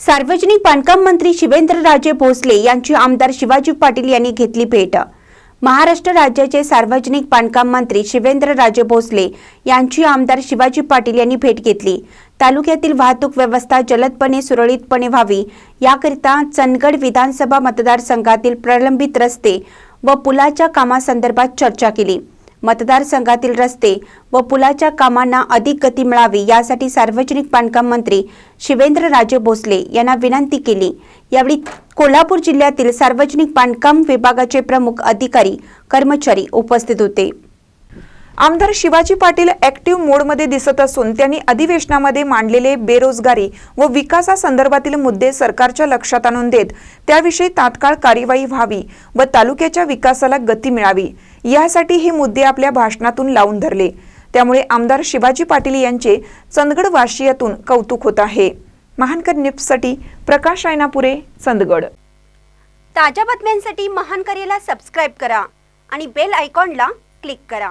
सार्वजनिक बांधकाम मंत्री शिवेंद्रराजे भोसले यांची आमदार शिवाजी पाटील यांनी घेतली भेट. महाराष्ट्र राज्याचे सार्वजनिक बांधकाम मंत्री शिवेंद्रराजे भोसले यांची आमदार शिवाजी पाटील यांनी भेट घेतली. तालुक्यातील वाहतूक व्यवस्था जलदपणे सुरळीतपणे व्हावी याकरिता चंदगड विधानसभा मतदारसंघातील प्रलंबित रस्ते व पुलाच्या कामासंदर्भात चर्चा केली. मतदारसंघातील रस्ते व पुलाच्या कामांना अधिक गती मिळावी यासाठी सार्वजनिक बांधकाम मंत्री शिवेंद्रराजे भोसले यांना विनंती केली. यावेळी कोल्हापूर जिल्ह्यातील सार्वजनिक बांधकाम विभागाचे प्रमुख अधिकारी कर्मचारी उपस्थित होते. आमदार शिवाजी पाटील ऍक्टिव्ह मोडमध्ये दिसत असून त्यांनी अधिवेशनामध्ये मांडलेले बेरोजगारी व विकासासंदर्भातील मुद्दे सरकारच्या लक्षात आणून देत त्याविषयी तात्काळ कार्यवाही व्हावी व तालुक्याच्या विकासाला गती मिळावी. यासाठी हे मुद्दे आपल्या भाषणातून लावून धरले. त्यामुळे आमदार शिवाजी पाटील यांचे चंदगड वाशियातून कौतुक होत आहे. महानकर न्यूजसाठी प्रकाश रायनापुरे चंदगड. ताज्या बातम्यांसाठी महानकरेला सबस्क्राईब करा आणि बेल आयकॉनला क्लिक करा.